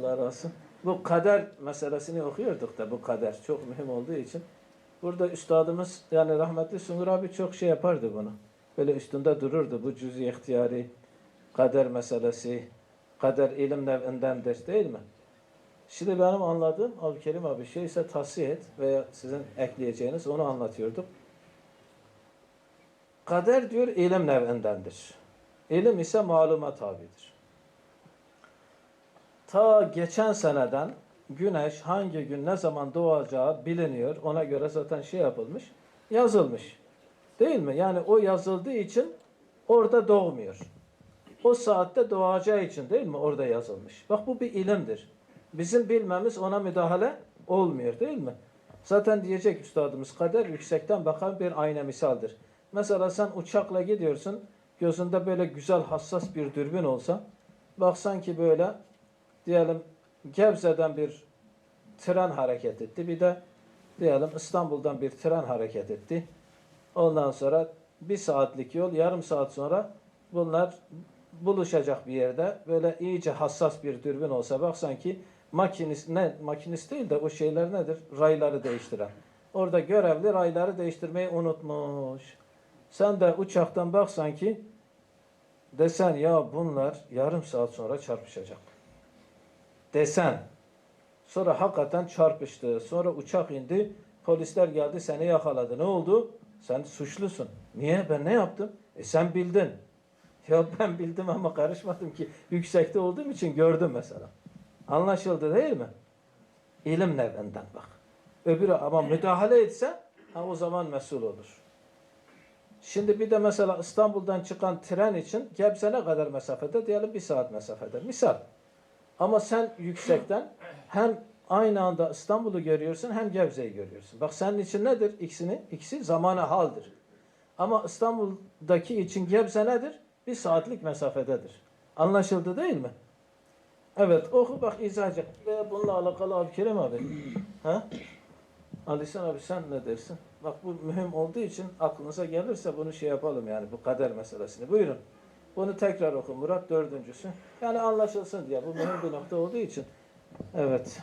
Allah razı olsun. Bu kader meselesini okuyorduk da bu kader çok mühim olduğu için. Burada üstadımız yani rahmetli Sungur abi çok şey yapardı bunu. Böyle üstünde dururdu bu cüz-i ihtiyari, kader meselesi, kader ilim nevindendir değil mi? Şimdi benim anladığım Abdülkerim abi şey ise tavsiye et veya sizin ekleyeceğiniz onu anlatıyorduk. Kader diyor ilim nevindendir. İlim ise maluma tabidir. Ta geçen seneden güneş hangi gün ne zaman doğacağı biliniyor. Ona göre zaten şey yapılmış, yazılmış. Değil mi? Yani o yazıldığı için orada doğmuyor. O saatte doğacağı için değil mi? Orada yazılmış. Bak bu bir ilimdir. Bizim bilmemiz ona müdahale olmuyor değil mi? Zaten diyecek üstadımız kader yüksekten bakan bir ayna misaldir. Mesela sen uçakla gidiyorsun, gözünde böyle güzel hassas bir dürbün olsa, baksan ki böyle diyelim Gebze'den bir tren hareket etti. Bir de diyelim İstanbul'dan bir tren hareket etti. Ondan sonra bir saatlik yol, yarım saat sonra bunlar buluşacak bir yerde. Böyle iyice hassas bir dürbün olsa bak sanki makinist, ne, makinist değil de o şeyler nedir? Rayları değiştiren. Orada görevli rayları değiştirmeyi unutmuş. Sen de uçaktan bak sanki desen ya bunlar yarım saat sonra çarpışacak. Desen. Sonra hakikaten çarpıştı. Sonra uçak indi. Polisler geldi seni yakaladı. Ne oldu? Sen suçlusun. Niye? Ben ne yaptım? E sen bildin. Ya ben bildim ama karışmadım ki. Yüksekte olduğum için gördüm mesela. Anlaşıldı değil mi? İlim nevinden bak. Öbürü ama müdahale etse ha o zaman mesul olur. Şimdi bir de mesela İstanbul'dan çıkan tren için Gebze ne kadar mesafede? Diyelim bir saat mesafede. Misal. Ama sen yüksekten hem aynı anda İstanbul'u görüyorsun hem Gebze'yi görüyorsun. Bak senin için nedir? İkisini, ikisi zamana haldir. Ama İstanbul'daki için Gebze nedir? Bir saatlik mesafededir. Anlaşıldı değil mi? Evet oku bak izah edecek. Ve bununla alakalı Abdülkerim abi. ha? Ali Sen abi sen ne dersin? Bak bu mühim olduğu için aklınıza gelirse bunu şey yapalım yani bu kader meselesini. Buyurun. Bunu tekrar oku Murat dördüncüsü. Yani anlaşılsın diye bu mühim bir nokta olduğu için. Evet.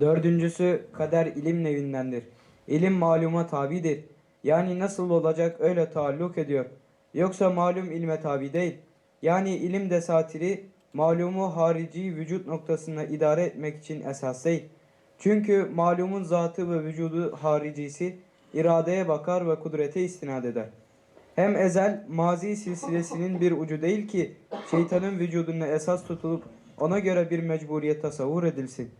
Dördüncüsü kader ilim nevindendir. İlim maluma tabidir. Yani nasıl olacak öyle taalluk ediyor. Yoksa malum ilme tabi değil. Yani ilim desatiri malumu harici vücut noktasında idare etmek için esas değil. Çünkü malumun zatı ve vücudu haricisi iradeye bakar ve kudrete istinad eder. Hem ezel mazi silsilesinin bir ucu değil ki şeytanın vücuduna esas tutulup ona göre bir mecburiyet tasavvur edilsin.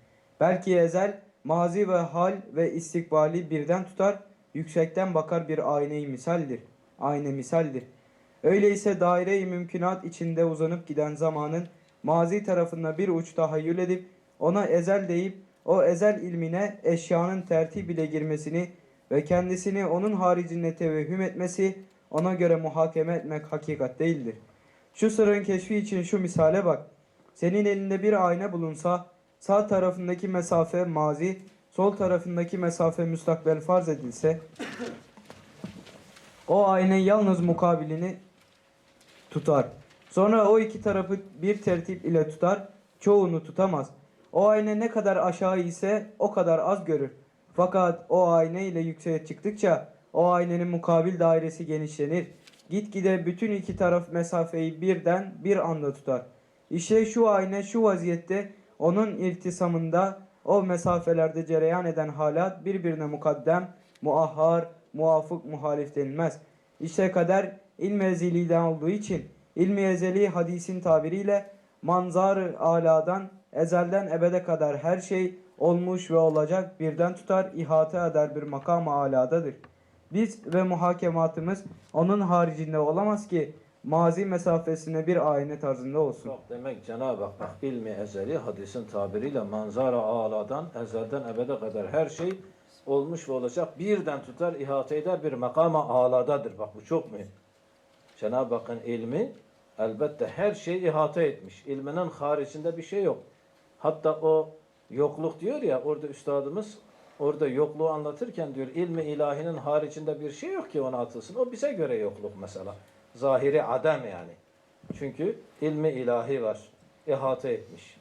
Belki ezel mazi ve hal ve istikbali birden tutar, yüksekten bakar bir ayneyi misaldir. Ayne misaldir. Öyleyse daire-i mümkünat içinde uzanıp giden zamanın mazi tarafında bir uç tahayyül edip ona ezel deyip o ezel ilmine eşyanın tertip ile girmesini ve kendisini onun haricinde tevehhüm etmesi ona göre muhakeme etmek hakikat değildir. Şu sırrın keşfi için şu misale bak. Senin elinde bir ayna bulunsa sağ tarafındaki mesafe mazi, sol tarafındaki mesafe müstakbel farz edilse o ayna yalnız mukabilini tutar. Sonra o iki tarafı bir tertip ile tutar, çoğunu tutamaz. O ayna ne kadar aşağı ise o kadar az görür. Fakat o ayna ile yükseğe çıktıkça o aynenin mukabil dairesi genişlenir. Gitgide bütün iki taraf mesafeyi birden bir anda tutar. İşte şu ayna şu vaziyette onun irtisamında o mesafelerde cereyan eden halat birbirine mukaddem, muahhar, muafık, muhalif denilmez. İşte kader ilmi ezeliğden olduğu için ilmi ezeli hadisin tabiriyle manzar aladan ezelden ebede kadar her şey olmuş ve olacak birden tutar ihate eder bir makam aladadır. Biz ve muhakematımız onun haricinde olamaz ki mazi mesafesine bir ayna tarzında olsun. Bak demek Cenab-ı Hak bak ilmi ezeli hadisin tabiriyle manzara ağladan ezelden ebede kadar her şey olmuş ve olacak birden tutar ihate eder bir makama ağladadır. Bak bu çok mühim. Cenab-ı Hakk'ın ilmi elbette her şeyi ihate etmiş. İlminin haricinde bir şey yok. Hatta o yokluk diyor ya orada üstadımız orada yokluğu anlatırken diyor ilmi ilahinin haricinde bir şey yok ki ona atılsın. O bize göre yokluk mesela. Zahiri adem yani. Çünkü ilmi ilahi var. ihate etmiş.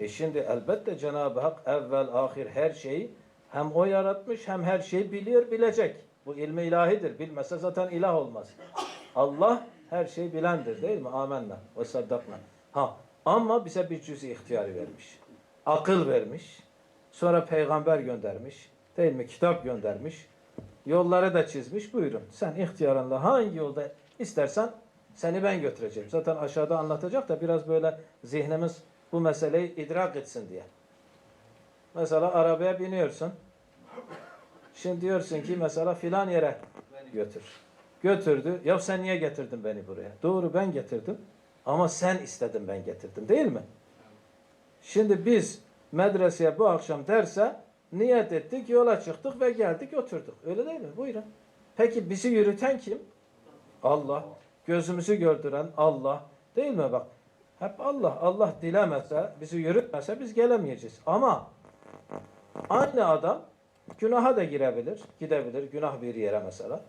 E şimdi elbette Cenab-ı Hak evvel ahir her şeyi hem o yaratmış hem her şeyi biliyor bilecek. Bu ilmi ilahidir. Bilmese zaten ilah olmaz. Allah her şeyi bilendir değil mi? Amenna ve saddakna. Ha ama bize bir cüz ihtiyarı vermiş. Akıl vermiş. Sonra peygamber göndermiş. Değil mi? Kitap göndermiş. Yolları da çizmiş. Buyurun. Sen ihtiyarınla hangi yolda istersen seni ben götüreceğim. Zaten aşağıda anlatacak da biraz böyle zihnimiz bu meseleyi idrak etsin diye. Mesela arabaya biniyorsun. Şimdi diyorsun ki mesela filan yere götür. Götürdü. Ya sen niye getirdin beni buraya? Doğru ben getirdim. Ama sen istedin ben getirdim değil mi? Şimdi biz medreseye bu akşam derse niyet ettik, yola çıktık ve geldik oturduk. Öyle değil mi? Buyurun. Peki bizi yürüten kim? Allah. Gözümüzü gördüren Allah. Değil mi bak? Hep Allah. Allah dilemese, bizi yürütmese biz gelemeyeceğiz. Ama aynı adam günaha da girebilir, gidebilir günah bir yere mesela.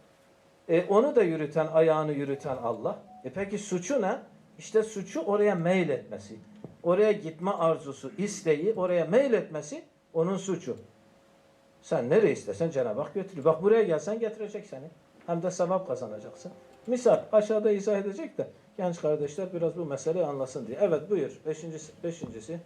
E, onu da yürüten, ayağını yürüten Allah. E peki suçu ne? İşte suçu oraya meyil etmesi. Oraya gitme arzusu, isteği, oraya meyil etmesi onun suçu. Sen nereye istesen Cenab-ı Hak götürür. Bak buraya gelsen getirecek seni. Hem de sevap kazanacaksın. Misal aşağıda izah edecek de genç kardeşler biraz bu meseleyi anlasın diye. Evet buyur. Beşincisi. beşincisi.